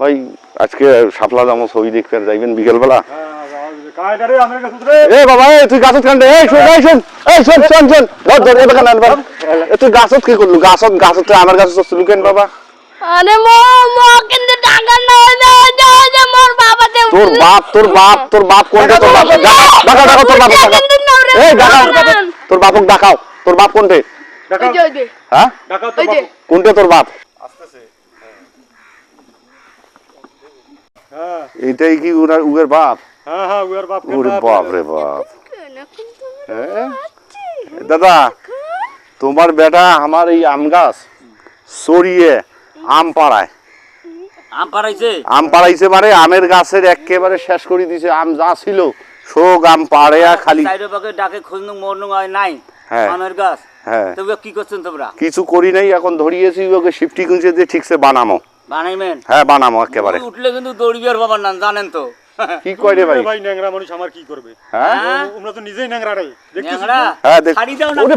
ভাই আজকে শাপলা দামো ছবি দেখতে যাইবেন বিকেলবেলা। এ বাবা এ তুই গাছত কান এই শোন এই শোন এই শোন শোন শোন ধর ধর এবার কান আনবা এ তুই গাছত কি করলু? গাছত গাছত আমার গাছত চলু কেন বাবা। আরে মো মো কিন্তু টাকা না দাও দাও মোর বাবা দে তোর বাপ তোর বাপ তোর বাপ কোনটা তোর বাপ? ডাকা ডাকা ডাকা তোর বাপ। ডাকা এই ডাকা তোর বাপক ডাকাও তোর বাপ হ্যাঁ? কোনটে তোর বাপ? হ্যাঁ। এইটাই কি উনার উগের বাপ? হ্যাঁ হ্যাঁ উয়ার বাপ ওরে বাপ রে বাপ? দাদা তোমার বেটা আমার এই আম গাছ সরিয়ে আম পাড়ায়। আম পাড়াইছে? আম পাড়াইছে মানে আমের গাছের একেবারে শেষ করে দিছে আম যা ছিল শোক আম পাড়েয়া খালি। ডাকে খুঁজনু মরনু নাই। হ্যাঁ। আমের গাছ। হ্যাঁ। তবে কি করছেন তোমরা? কিছু করি নাই এখন ধরিয়েছি ওকে শিফটি কুঞ্চে দিয়ে ঠিকছে বানামো। বানাইবেন? হ্যাঁ বানামো একেবারে। উঠলে কিন্তু দৌড়বি আর বাবার নাম জানেন তো। কি রে ভাই? ভাই ন্যাংরা মানুষ আমার কি করবে? হ্যাঁ? আমরা তো নিজেই ন্যাংরা রে। দেখছিস হ্যাঁ দেখ না ওরে।